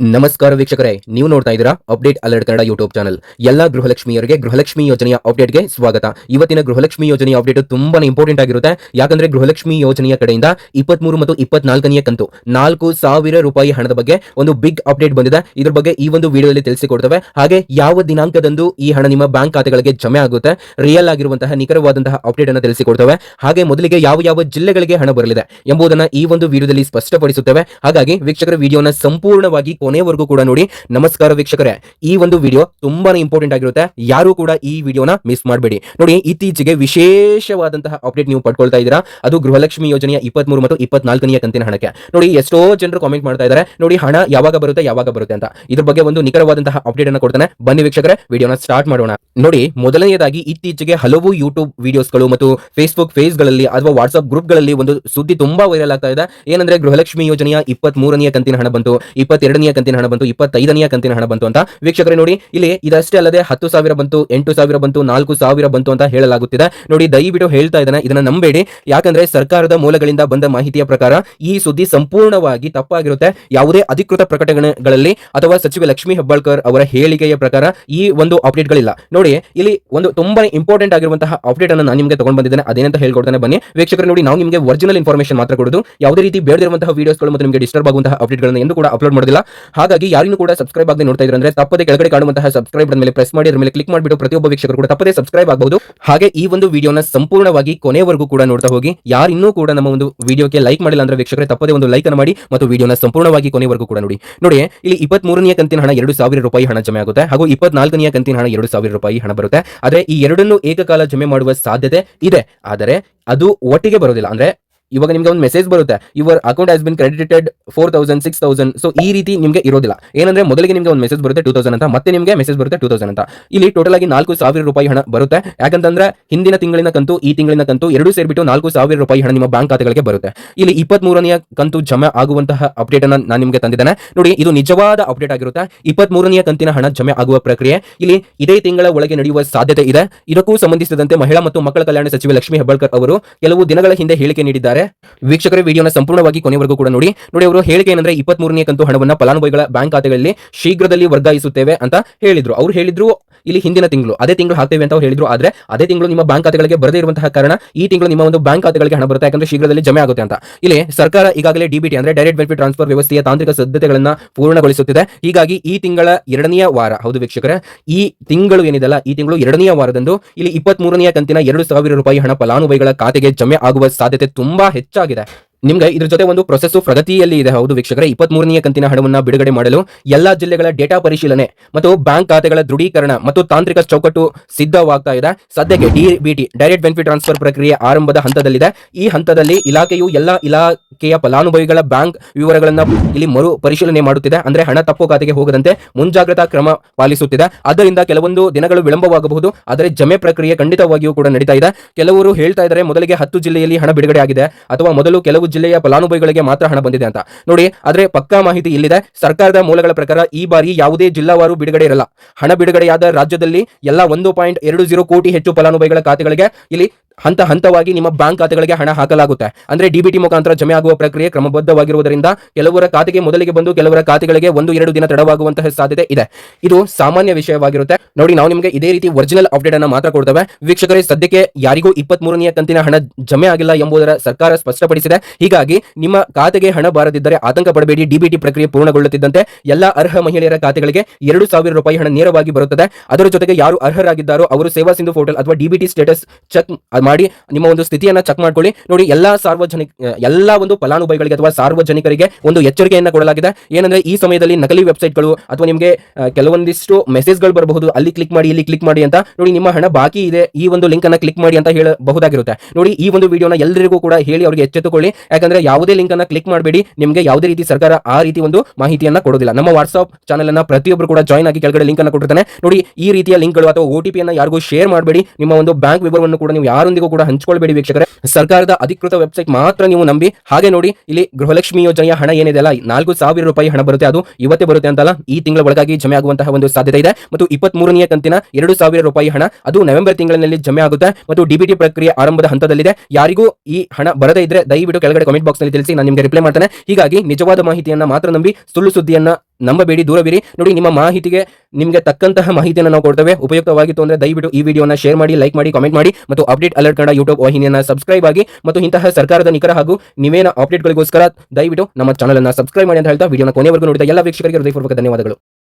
ನಮಸ್ಕಾರ ವೀಕ್ಷಕರೇ, ನೀವು ನೋಡ್ತಾ ಇದ್ದೀರಾ update alert Kannada YouTube channel ಎಲ್ಲ ಗೃಹಲಕ್ಷ್ಮಿಯರಿಗೆ ಗೃಹಲಕ್ಷ್ಮಿ ಯೋಜನೆಯ ಅಪ್ಡೇಟ್ಗೆ ಸ್ವಾಗತ. ಇವತ್ತಿನ ಗೃಹಲಕ್ಷ್ಮಿ ಯೋಜನೆಯ ಅಪ್ಡೇಟ್ ತುಂಬಾ ಇಂಪಾರ್ಟೆಂಟ್ ಆಗಿರುತ್ತೆ. ಯಾಕಂದ್ರೆ ಗೃಹಲಕ್ಷ್ಮಿ ಯೋಜನೆಯ ಕಡೆಯಿಂದ ಇಪ್ಪತ್ಮೂರು ಮತ್ತು ಇಪ್ಪತ್ನಾಲ್ಕನೆಯ ಕಂತು ನಾಲ್ಕು ಸಾವಿರ ರೂಪಾಯಿ ಹಣದ ಬಗ್ಗೆ ಒಂದು ಬಿಗ್ ಅಪ್ಡೇಟ್ ಬಂದಿದೆ. ಇದ್ರ ಬಗ್ಗೆ ಈ ಒಂದು ವಿಡಿಯೋದಲ್ಲಿ ತಿಳಿಸಿಕೊಡ್ತವೆ. ಹಾಗೆ ಯಾವ ದಿನಾಂಕದಂದು ಈ ಹಣ ನಿಮ್ಮ ಬ್ಯಾಂಕ್ ಖಾತೆಗಳಿಗೆ ಜಮೆ ಆಗುತ್ತೆ ರಿಯಲ್ ಆಗಿರುವಂತಹ, ನಿಖರವಾದಂತಹ ಅಪ್ಡೇಟ್ ಅನ್ನು ತಿಳಿಸಿಕೊಡ್ತವೆ. ಹಾಗೆ ಮೊದಲಿಗೆ ಯಾವ ಯಾವ ಜಿಲ್ಲೆಗಳಿಗೆ ಹಣ ಬರಲಿದೆ ಎಂಬುದನ್ನ ಈ ಒಂದು ವಿಡಿಯೋದಲ್ಲಿ ಸ್ಪಷ್ಟಪಡಿಸುತ್ತೇವೆ. ಹಾಗಾಗಿ ವೀಕ್ಷಕರ, ವಿಡಿಯೋನ ಸಂಪೂರ್ಣವಾಗಿ ಕೊನೆವರೆಗೂ ಕೂಡ ನೋಡಿ. ನಮಸ್ಕಾರ ವೀಕ್ಷಕರೇ. ಈ ಒಂದು ವಿಡಿಯೋ ತುಂಬಾನೇ ಇಂಪಾರ್ಟೆಂಟ್ ಆಗಿರುತ್ತೆ. ಯಾರು ಕೂಡ ಈ ವಿಡಿಯೋನ ಮಿಸ್ ಮಾಡಬೇಡಿ. ನೋಡಿ, ಇತ್ತೀಚೆಗೆ ವಿಶೇಷವಾದಂತಹ ಅಪ್ಡೇಟ್ ನೀವು ಪಡ್ಕೊಳ್ತಾ ಇದ್ದೀರಾ? ಅದು ಗೃಹಲಕ್ಷ್ಮಿ ಯೋಜನೆಯ ಇಪ್ಪತ್ಮೂರು ಮತ್ತು ಇಪ್ಪತ್ನಾಲ್ಕನೆಯ ಕಂತಿನ ಹಣಕ್ಕೆ. ನೋಡಿ, ಎಷ್ಟೋ ಜನರು ಕಾಮೆಂಟ್ ಮಾಡ್ತಾ ಇದ್ದಾರೆ. ನೋಡಿ, ಹಣ ಯಾವಾಗ ಬರುತ್ತೆ ಯಾವಾಗ ಬರುತ್ತೆ ಅಂತ. ಇದ್ರ ಬಗ್ಗೆ ಒಂದು ನಿಖರವಾದಂತಹ ಅಪ್ಡೇಟ್ ಅನ್ನು ಕೊಡ್ತಾನೆ. ಬನ್ನಿ ವೀಕ್ಷಕರೇ ವಿಡಿಯೋನ ಸ್ಟಾರ್ಟ್ ಮಾಡೋಣ. ನೋಡಿ, ಮೊದಲನೆಯದಾಗಿ ಇತ್ತೀಚೆಗೆ ಹಲವು ಯೂಟ್ಯೂಬ್ ವಿಡಿಯೋಸ್ಗಳು ಮತ್ತು ಫೇಸ್ಬುಕ್ಗಳಲ್ಲಿ ಅಥವಾ ವಾಟ್ಸ್ಆಪ್ ಗ್ರೂಪ್ಗಳಲ್ಲಿ ಒಂದು ಸುದ್ದಿ ತುಂಬಾ ವೈರಲ್ ಆಗ್ತಾ ಇದೆ. ಏನಂದ್ರೆ, ಗೃಹಲಕ್ಷ್ಮಿ ಯೋಜನೆಯ ಇಪ್ಪತ್ತ್ ಮೂರನೆಯ ಕಂತಿನ ಹಣ ಬಂತು. ಇಪ್ಪತ್ತೆರಡನೆಯ ಕಂತಿನ ಹಣ ಬಂತು, ಇಪ್ಪತ್ತೈದನೆಯ ಕಂತಿನ ಹಣ ಬಂತು ಅಂತ ವೀಕ್ಷಕರೇ ನೋಡಿ, ಇಲ್ಲಿ ಇದಷ್ಟೇ ಅಲ್ಲದೆ ಹತ್ತು ಸಾವಿರ ಬಂತು, ಎಂಟು ಸಾವಿರ ಬಂತು, ನಾಲ್ಕು ಸಾವಿರ ಬಂತು ಅಂತ ಹೇಳಲಾಗುತ್ತಿದೆ. ನೋಡಿ, ದಯವಿಟ್ಟು ಹೇಳ್ತಾ ಇದ್ದಾನೆ, ಇದನ್ನ ನಂಬೇಡಿ. ಯಾಕಂದ್ರೆ ಸರ್ಕಾರದ ಮೂಲಗಳಿಂದ ಬಂದ ಮಾಹಿತಿಯ ಪ್ರಕಾರ ಈ ಸುದ್ದಿ ಸಂಪೂರ್ಣವಾಗಿ ತಪ್ಪಾಗಿರುತ್ತೆ. ಯಾವುದೇ ಅಧಿಕೃತ ಪ್ರಕಟಣೆಗಳಲ್ಲಿ ಅಥವಾ ಸಚಿವ ಲಕ್ಷ್ಮಿ ಹೆಬ್ಬಾಳ್ಕರ್ ಅವರ ಹೇಳಿಕೆಯ ಪ್ರಕಾರ ಈ ಒಂದು ಅಪ್ಡೇಟ್ಗಳಿಲ್ಲ. ನೋಡಿ, ಇಲ್ಲಿ ಒಂದು ತುಂಬಾ ಇಂಪಾರ್ಟೆಂಟ್ ಆಗಿರುವಂತಹ ಅಪ್ಡೇಟ್ ಅನ್ನು ನಾನು ನಿಮಗೆ ತಗೊಂಡು ಬಂದಿದ್ದೇನೆ, ಅದೇನಂತ ಹೇಳ್ಕೊಡ್ತಾನೆ, ಬನ್ನಿ. ವೀಕ್ಷಕರು ನೋಡಿ, ನಾವು ನಿಮಗೆ ಒರಿಜಿನಲ್ ಇನ್ಫಾರ್ಮೇಷನ್ ಮಾತ್ರ ಕೊಡೋದು. ಯಾವುದೇ ರೀತಿ ಬೇಡದಿರುವಂತಹ ವೀಡಿಯೋಸ್ಗಳು ಮತ್ತು ನಿಮಗೆ ಡಿಸ್ಟರ್ಬ್ ಆಗುವಂತಹ ಅಪ್ಡೇಟ್ಗಳನ್ನು ಎಂದು ಕೂಡ ಅಪ್ಲೋಡ್ ಮಾಡೋದಿಲ್ಲ. ಹಾಗಾಗಿ ಯಾರಿಗೂ ಕೂಡ ಸಬ್ಸ್ಕ್ರೈಬ್ ಆಗದೆ ನೋಡ್ತಾ ಇದ್ರೆ ತಪ್ಪದೆ ಕೆಳಗಡೆ ಕಾಣುವಂತಹ ಸಬ್ಸ್ಕ್ರೈಬ್ ಮೇಲೆ ಪ್ರೆಸ್ ಮಾಡಿ, ಅದ್ರ ಮೇಲೆ ಕ್ಲಿಕ್ ಮಾಡಿಬಿಟ್ಟು ಪ್ರತಿಯೊಬ್ಬ ವೀಕ್ಷಕರು ಕೂಡ ತಪ್ಪದೇ ಸಬ್ಸ್ಕ್ರೈಬ್ ಆಗಬಹುದು ಹಾಗೆ ಈ ಒಂದು ವಿಡಿಯೋನ ಸಂಪೂರ್ಣವಾಗಿ ಕೊನೆವರೆಗೂ ಕೂಡ ನೋಡ್ತಾ ಹೋಗಿ. ಯಾರು ಇನ್ನೂ ಕೂಡ ನಮ್ಮ ಒಂದು ವಿಡಿಯೋಕ್ಕೆ ಲೈಕ್ ಮಾಡಿಲ್ಲ ಅಂದ್ರೆ ವೀಕ್ಷಕರೇ ತಪ್ಪದೇ ಒಂದು ಲೈಕ್ ಅನ್ನು ಮಾಡಿ ಮತ್ತು ವಿಡಿಯೋನ ಸಂಪೂರ್ಣವಾಗಿ ಕೊನೆವರೆಗೂ ಕೂಡ ನೋಡಿ. ನೋಡಿ, ಇಲ್ಲಿ ಇಪ್ಪತ್ತ್ ಮೂರನೇ ಕಂತಿನ ಹಣ ಎರಡು ಸಾವಿರ ರೂಪಾಯಿ ಹಣ ಜಮೆ ಆಗುತ್ತೆ. ಹಾಗೂ ಇಪ್ಪತ್ನಾಲ್ಕನೆಯ ಕಂತಿನ ಹಣ ಎರಡು ಸಾವಿರ ರೂಪಾಯಿ ಹಣ ಬರುತ್ತೆ. ಆದರೆ ಈ ಎರಡನ್ನು ಏಕಕಾಲ ಜಮೆ ಮಾಡುವ ಸಾಧ್ಯತೆ ಇದೆ. ಆದರೆ ಅದು ಒಟ್ಟಿಗೆ ಬರೋದಿಲ್ಲ. ಅಂದ್ರೆ ಇವಾಗ ನಿಮ್ಗೆ ಒಂದು ಮೆಸೇಜ್ ಬರುತ್ತೆ. Your account has been credited four thousand six thousand so ಈ ರೀತಿ ನಿಮಗೆ ಇರೋದಿಲ್ಲ. ಏನಂದ್ರೆ ಮೊದಲಿಗೆ ನಿಮಗೆ ಒಂದು ಮೆಸೇಜ್ ಬರುತ್ತೆ ಟೂ ತೌಸಂಡ್ ಅಂತ. ಮತ್ತೆ ನಿಮಗೆ ಮೆಸೇಜ್ ಬರುತ್ತೆ ಟೂ ತೌಸಂಡ್ ಅಂತ. ಇಲ್ಲಿ ಟೋಟಲ್ ಆಗಿ ನಾಲ್ಕು ಸಾವಿರ ರೂಪಾಯಿ ಹಣ ಬರುತ್ತೆ. ಯಾಕಂತಂದ್ರೆ ಹಿಂದಿನ ತಿಂಗಳಿನ ಕಂತು, ಈ ತಿಂಗಳಿನ ಕಂತು ಎರಡು ಸೇರಿಬಿಟ್ಟು ನಾಲ್ಕು ಸಾವಿರ ರೂಪಾಯಿ ಹಣ ನಿಮ್ಮ ಬ್ಯಾಂಕ್ ಖಾತೆಗಳಿಗೆ ಬರುತ್ತೆ. ಇಲ್ಲಿ ಇಪ್ಪತ್ತ್ ಮೂರನೆಯ ಕಂತು ಜಮೆ ಆಗುವಂತಹ ಅಪ್ಡೇಟ್ ಅನ್ನ ನಾನು ನಿಮಗೆ ತಂದಿದ್ದೇನೆ. ನೋಡಿ, ಇದು ನಿಜವಾದ ಅಪ್ಡೇಟ್ ಆಗಿರುತ್ತೆ. ಇಪ್ಪತ್ತ್ ಮೂರನೆಯ ಕಂತಿನ ಹಣ ಜಮೆ ಆಗುವ ಪ್ರಕ್ರಿಯೆ. ಇಲ್ಲಿ ಇದೇ ತಿಂಗಳ ಒಳಗೆ ನಡೆಯುವ ಸಾಧ್ಯತೆ ಇದೆ. ಇದಕ್ಕೂ ಸಂಬಂಧಿಸಿದಂತೆ ಮಹಿಳಾ ಮತ್ತು ಮಕ್ಕಳ ಕಲ್ಯಾಣ ಸಚಿವೆ ಲಕ್ಷ್ಮೀ ಹೆಬ್ಬಾಳ್ಕರ್ ಅವರು ಕೆಲವು ದಿನಗಳ ಹಿಂದೆ ಹೇಳಿಕೆ ನೀಡಿದ್ದಾರೆ. ವೀಕ್ಷಕರ, ವಿಡಿಯೋನ ಸಂಪೂರ್ಣವಾಗಿ ಕೊನೆವರೆಗೂ ಕೂಡ ನೋಡಿ. ನೋಡಿ ಅವರು ಹೇಳಿಕೆ ಏನಂದ್ರೆ ಇಪ್ಪತ್ತ್ ಮೂರನೇ ಕಂತು ಹಣವನ್ನು ಫಲಾನುಭವಿಗಳ ಬ್ಯಾಂಕ್ ಖಾತೆಗಳಲ್ಲಿ ಶೀಘ್ರದಲ್ಲಿ ವರ್ಗಾಯಿಸುತ್ತೇವೆ ಅಂತ ಹೇಳಿದ್ರು. ಅವ್ರು ಹೇಳಿದ್ರು ಇಲ್ಲಿ ಹಿಂದಿನ ತಿಂಗಳು. ಅದೇ ತಿಂಗಳು ಹಾಕ್ತೇವೆ ಅಂತ ಹೇಳಿದ್ರು. ಆದ್ರೆ ಅದೇ ತಿಂಗಳು ನಿಮ್ಮ ಬ್ಯಾಂಕ್ ಖಾತೆಗಳಿಗೆ ಬರದೇ ಇರುವಂತಹ ಕಾರಣ ಈ ತಿಂಗಳು ನಿಮ್ಮ ಒಂದು ಬ್ಯಾಂಕ್ ಖಾತೆಗಳಿಗೆ ಹಣ ಬರುತ್ತೆ. ಯಾಕಂದ್ರೆ ಶೀಘ್ರದಲ್ಲಿ ಜಮೆ ಆಗುತ್ತೆ ಅಂತ. ಇಲ್ಲಿ ಸರ್ಕಾರ ಈಗಾಗಲೇ ಡಿಬಿಟಿ ಅಂದ್ರೆ ಡೈರೆಕ್ಟ್ ಬೆನಿಫಿಟ್ ಟ್ರಾನ್ಸ್ಫರ್ ವ್ಯವಸ್ಥೆಯ ತಾಂತ್ರಿಕ ಸಿದ್ಧತೆಗಳನ್ನ ಪೂರ್ಣಗೊಳಿಸುತ್ತಿದೆ. ಹೀಗಾಗಿ ಈ ತಿಂಗಳ ಎರಡನೆಯ ವಾರ, ಹೌದು ವೀಕ್ಷಕರೇ, ಈ ತಿಂಗಳು ಏನಿದೆಲ್ಲ ಈ ತಿಂಗಳು ಎರಡನೆಯ ವಾರದಂದು ಇಲ್ಲಿ ಇಪ್ಪತ್ತ್ ಮೂರನೆಯ ಕಂತಿನ ಎರಡು ಸಾವಿರ ರೂಪಾಯಿ ಹಣ ಫಲಾನುಭವಿಗಳ ಖಾತೆಗೆ ಜಮೆ ಆಗುವ ಸಾಧ್ಯತೆ ತುಂಬಾ ಹೆಚ್ಚಾಗಿದೆ ನಿಮ್ಗೆ ಇದ್ರ ಜೊತೆ ಒಂದು ಪ್ರೊಸೆಸ್ ಪ್ರಗತಿಯಲ್ಲಿ ಇದೆ. ಹೌದು ವೀಕ್ಷಕರ ಇಪ್ಪತ್ತ್ ಮೂರನೆಯ ಕಂತಿನ ಹಣವನ್ನು ಬಿಡುಗಡೆ ಮಾಡಲು ಎಲ್ಲಾ ಜಿಲ್ಲೆಗಳ ಡೇಟಾ ಪರಿಶೀಲನೆ ಮತ್ತು ಬ್ಯಾಂಕ್ ಖಾತೆಗಳ ದೃಢೀಕರಣ ಮತ್ತು ತಾಂತ್ರಿಕ ಚೌಕಟ್ಟು ಸಿದ್ಧವಾಗ್ತಾ ಇದೆ. ಸದ್ಯಕ್ಕೆ ಡಿಬಿಟಿ ಡೈರೆಕ್ಟ್ ಬೆನಿಫಿಟ್ ಟ್ರಾನ್ಸ್ಫರ್ ಪ್ರಕ್ರಿಯೆ ಆರಂಭದ ಹಂತದಲ್ಲಿದೆ. ಈ ಹಂತದಲ್ಲಿ ಇಲಾಖೆಯು ಎಲ್ಲಾ ಇಲಾಖೆಯ ಫಲಾನುಭವಿಗಳ ಬ್ಯಾಂಕ್ ವಿವರಗಳನ್ನು ಇಲ್ಲಿ ಮರು ಪರಿಶೀಲನೆ ಮಾಡುತ್ತಿದೆ. ಅಂದ್ರೆ ಹಣ ತಪ್ಪು ಖಾತೆಗೆ ಹೋಗದಂತೆ ಮುಂಜಾಗ್ರತಾ ಕ್ರಮ ಪಾಲಿಸುತ್ತಿದೆ. ಆದ್ದರಿಂದ ಕೆಲವೊಂದು ದಿನಗಳು ವಿಳಂಬವಾಗಬಹುದು. ಆದರೆ ಜಮೆ ಪ್ರಕ್ರಿಯೆ ಖಂಡಿತವಾಗಿಯೂ ಕೂಡ ನಡೀತಾ ಇದೆ. ಕೆಲವರು ಹೇಳ್ತಾ ಇದ್ದಾರೆ, ಮೊದಲಿಗೆ ಹತ್ತು ಜಿಲ್ಲೆಯಲ್ಲಿ ಹಣ ಬಿಡುಗಡೆ ಆಗಿದೆ. ಅಥವಾ ಮೊದಲು ಕೆಲವು ಜಿಲ್ಲೆಯ ಫಲಾನುಭವಿಗಳಿಗೆ ಮಾತ್ರ ಹಣ ಬಂದಿದೆ ಅಂತ. ನೋಡಿ, ಆದರೆ ಪಕ್ಕಾ ಮಾಹಿತಿ ಇಲ್ಲಿದೆ. ಸರ್ಕಾರದ ಮೂಲಗಳ ಪ್ರಕಾರ ಈ ಬಾರಿ ಯಾವುದೇ ಜಿಲ್ಲಾವಾರು ಬಿಡುಗಡೆ ಇರಲ್ಲ. ಹಣ ಬಿಡುಗಡೆಯಾದ ರಾಜ್ಯದಲ್ಲಿ ಎಲ್ಲ ಒಂದು ಪಾಯಿಂಟ್ ಎರಡು ಜೀರೋ ಕೋಟಿ ಹೆಚ್ಚು ಫಲಾನುಭವಿಗಳ ಖಾತೆಗಳಿಗೆ ಇಲ್ಲಿ ಹಂತ ಹಂತವಾಗಿ ನಿಮ್ಮ ಬ್ಯಾಂಕ್ ಖಾತೆಗಳಿಗೆ ಹಣ ಹಾಕಲಾಗುತ್ತೆ. ಅಂದ್ರೆ ಡಿಬಿಟಿ ಮುಖಾಂತರ ಜಮೆ ಆಗುವ ಪ್ರಕ್ರಿಯೆ ಕ್ರಮಬದ್ಧವಾಗಿರುವುದರಿಂದ ಕೆಲವರ ಖಾತೆಗೆ ಮೊದಲಿಗೆ ಬಂದು ಕೆಲವರ ಖಾತೆಗಳಿಗೆ ಒಂದು ಎರಡು ದಿನ ತಡವಾಗುವಂತಹ ಸಾಧ್ಯತೆ ಇದೆ. ಇದು ಸಾಮಾನ್ಯ ವಿಷಯವಾಗಿರುತ್ತೆ. ನೋಡಿ, ನಾವು ನಿಮಗೆ ಇದೇ ರೀತಿ ಒರಿಜಿನಲ್ ಅಪ್ಡೇಟ್ ಅನ್ನು ಮಾತ್ರ ಕೊಡ್ತವೆ. ವೀಕ್ಷಕರೇ, ಸದ್ಯಕ್ಕೆ ಯಾರಿಗೂ ಇಪ್ಪತ್ತ್ ಮೂರನೆಯ ಕಂತಿನ ಹಣ ಜಮೆ ಆಗಿಲ್ಲ ಎಂಬುದರ ಸರ್ಕಾರ ಸ್ಪಷ್ಟಪಡಿಸಿದೆ. ಹೀಗಾಗಿ ನಿಮ್ಮ ಖಾತೆಗೆ ಹಣ ಬಾರದಿದ್ದರೆ ಆತಂಕ ಪಡಬೇಡಿ ಡಿಬಿಟಿ ಪ್ರಕ್ರಿಯೆ ಪೂರ್ಣಗೊಳ್ಳುತ್ತಿದ್ದಂತೆ ಎಲ್ಲ ಅರ್ಹ ಮಹಿಳೆಯರ ಖಾತೆಗಳಿಗೆ ಎರಡು ಸಾವಿರ ರೂಪಾಯಿ ಹಣ ನೇರವಾಗಿ ಬರುತ್ತದೆ. ಅದರ ಜೊತೆಗೆ ಯಾರು ಅರ್ಹರಾಗಿದ್ದಾರೋ ಅವರು ಸೇವಾ ಸಿಂಧು ಪೋರ್ಟಲ್ ಅಥವಾ ಡಿಬಿಟಿ ಸ್ಟೇಟಸ್ ಚೆಕ್ ಮಾಡಿ ನಿಮ್ಮ ಒಂದು ಸ್ಥಿತಿಯನ್ನು ಚೆಕ್ ಮಾಡ್ಕೊಳ್ಳಿ. ನೋಡಿ, ಎಲ್ಲಾ ಸಾರ್ವಜನಿಕ, ಎಲ್ಲಾ ಒಂದು ಫಲಾನುಭವಿಗಳಿಗೆ ಅಥವಾ ಸಾರ್ವಜನಿಕರಿಗೆ ಒಂದು ಎಚ್ಚರಿಕೆಯನ್ನು ಕೊಡಲಾಗಿದೆ. ಏನಂದ್ರೆ ಈ ಸಮಯದಲ್ಲಿ ನಕಲಿ ವೆಬ್ಸೈಟ್ಗಳು ಅಥವಾ ನಿಮಗೆ ಕೆಲವೊಂದಿಷ್ಟು ಮೆಸೇಜ್ಗಳು ಬರಬಹುದು. ಅಲ್ಲಿ ಕ್ಲಿಕ್ ಮಾಡಿ, ಇಲ್ಲಿ ಕ್ಲಿಕ್ ಮಾಡಿ ಅಂತ. ನೋಡಿ, ನಿಮ್ಮ ಹಣ ಬಾಕಿ ಇದೆ. ಈ ಒಂದು ಲಿಂಕ್ ಅನ್ನು ಕ್ಲಿಕ್ ಮಾಡಿ ಅಂತ ಹೇಳಬಹುದಾಗಿರುತ್ತೆ. ನೋಡಿ, ಈ ಒಂದು ವಿಡಿಯೋನ ಎಲ್ಲರಿಗೂ ಕೂಡ ಹೇಳಿ ಅವರಿಗೆ ಎಚ್ಚೆತ್ತುಕೊಳ್ಳಿ. ಯಾಕಂದ್ರೆ ಯಾವುದೇ ಲಿಂಕ್ ಅನ್ನ ಕ್ಲಿಕ್ ಮಾಡಬೇಡಿ. ನಿಮಗೆ ಯಾವುದೇ ರೀತಿ ಸರ್ಕಾರ ಆ ರೀತಿ ಒಂದು ಮಾಹಿತಿಯನ್ನ ಕೊಡೋದಿಲ್ಲ. ನಮ್ಮ ವಾಟ್ಸ್ಆಪ್ ಚಾನಲ್ ಅನ್ನ ಪ್ರತಿಯೊಬ್ಬರು ಕೂಡ ಜಾಯ್ನ್ ಆಗಿ ಕೆಳಗಡೆ ಲಿಂಕ್ ಅನ್ನು ಕೊಟ್ಟಿರ್ತಾನೆ. ನೋಡಿ, ಈ ರೀತಿಯ ಲಿಂಕ್ಗಳು ಅಥವಾ ಓಟಿಪಿ ಅನ್ನ ಯಾರಿಗೂ ಶೇರ್ ಮಾಡಬೇಡಿ. ನಿಮ್ಮ ಒಂದು ಬ್ಯಾಂಕ್ ವಿವರವನ್ನು ಕೂಡ ನೀವು ಯಾರೊಂದಿಗೂ ಕೂಡ ಹಂಚಿಕೊಳ್ಳಬೇಡಿ ವೀಕ್ಷಕರೇ. ಸರ್ಕಾರದ ಅಧಿಕೃತ ವೆಬ್ಸೈಟ್ ಮಾತ್ರ ನೀವು ನಂಬಿ. ಹಾಗೆ ನೋಡಿ, ಇಲ್ಲಿ ಗೃಹಲಕ್ಷ್ಮಿ ಯೋಜನೆಯ ಹಣ ಏನಿದೆ ಅಲ್ಲ, ನಾಲ್ಕು ಸಾವಿರ ರೂಪಾಯಿ ಹಣ ಬರುತ್ತೆ. ಅದು ಇವತ್ತೇ ಬರುತ್ತೆ ಅಂತಲ್ಲ. ಈ ತಿಂಗಳ ಒಳಗಾಗಿ ಜಮೆ ಆಗುವಂತಹ ಒಂದು ಸಾಧ್ಯತೆ ಇದೆ. ಮತ್ತು ಇಪ್ಪತ್ತ್ ಮೂರನೆಯ ಕಂತಿನ ಎರಡು ಸಾವಿರ ರೂಪಾಯಿ ಹಣ, ಅದು ನವೆಂಬರ್ ತಿಂಗಳಿನಲ್ಲಿ ಜಮೆ ಆಗುತ್ತೆ. ಮತ್ತು ಡಿಬಿಟಿ ಪ್ರಕ್ರಿಯೆ ಆರಂಭದ ಹಂತದಲ್ಲಿದೆ. ಯಾರಿಗೂ ಈ ಹಣ ಬರದೇ ಇದ್ರೆ ದಯವಿಟ್ಟು ಕೆಳಗಡೆ ಕೆಳಗಡೆ ಕಮೆಂಟ್ ಬಾಕ್ಸ್ನಲ್ಲಿ ತಿಳಿಸಿ, ನಾನು ನಿಮಗೆ ರಿಪ್ಲೈ ಮಾಡ್ತೇನೆ. ಹೀಗಾಗಿ ನಿಜವಾದ ಮಾಹಿತಿಯನ್ನ ಮಾತ್ರ ನಂಬಿ, ಸುಳ್ಳು ಸುದ್ದಿಯನ್ನ ನಂಬಬೇಡಿ, ದೂರವಿರಿ. ನೋಡಿ, ನಿಮ್ಮ ಮಾಹಿತಿಗೆ ನಿಮಗೆ ತಕ್ಕಂತಹ ಮಾಹಿತಿಯನ್ನು ನಾವು ಕೊಡ್ತೇವೆ. ಉಪಯುಕ್ತವಾಗಿತ್ತು ಅಂದ್ರೆ ದಯವಿಟ್ಟು ಈ ವಿಡಿಯೋನ ಶೇರ್ ಮಾಡಿ ಲೈಕ್ ಮಾಡಿ ಕಾಮೆಂಟ್ ಮಾಡಿ ಮತ್ತು ಅಪ್ಡೇಟ್ ಅಲರ್ಟ್ ಕನ್ನಡ ಯೂಟ್ಯೂಬ್ ವಾಹಿನಿಯನ್ನ ಸಬ್ಸ್ಕ್ರೈಬ್ ಆಗಿ ಮತ್ತು ಇಂತಹ ಸರ್ಕಾರದ ನಿಖರ ಹಾಗೂ ನಿವೇನ ಅಪ್ಡೇಟ್ಗಳಿಗೋಸ್ಕರ ದಯವಿಟ್ಟು ನಮ್ಮ ಚಾನಲ್ ಅನ್ನ ಸಬ್ಸ್ಕ್ರೈಬ್ ಮಾಡಿ ಅಂತ ಹೇಳ್ತಾ ವಿಡಿಯೋನ ಕೊನೆವರೆಗೂ ನೋಡಿದ ಎಲ್ಲ ವೀಕ್ಷಕರಿಗೆ ಹೃದಯಪೂರ್ವಕ ಧನ್ಯವಾದಗಳು.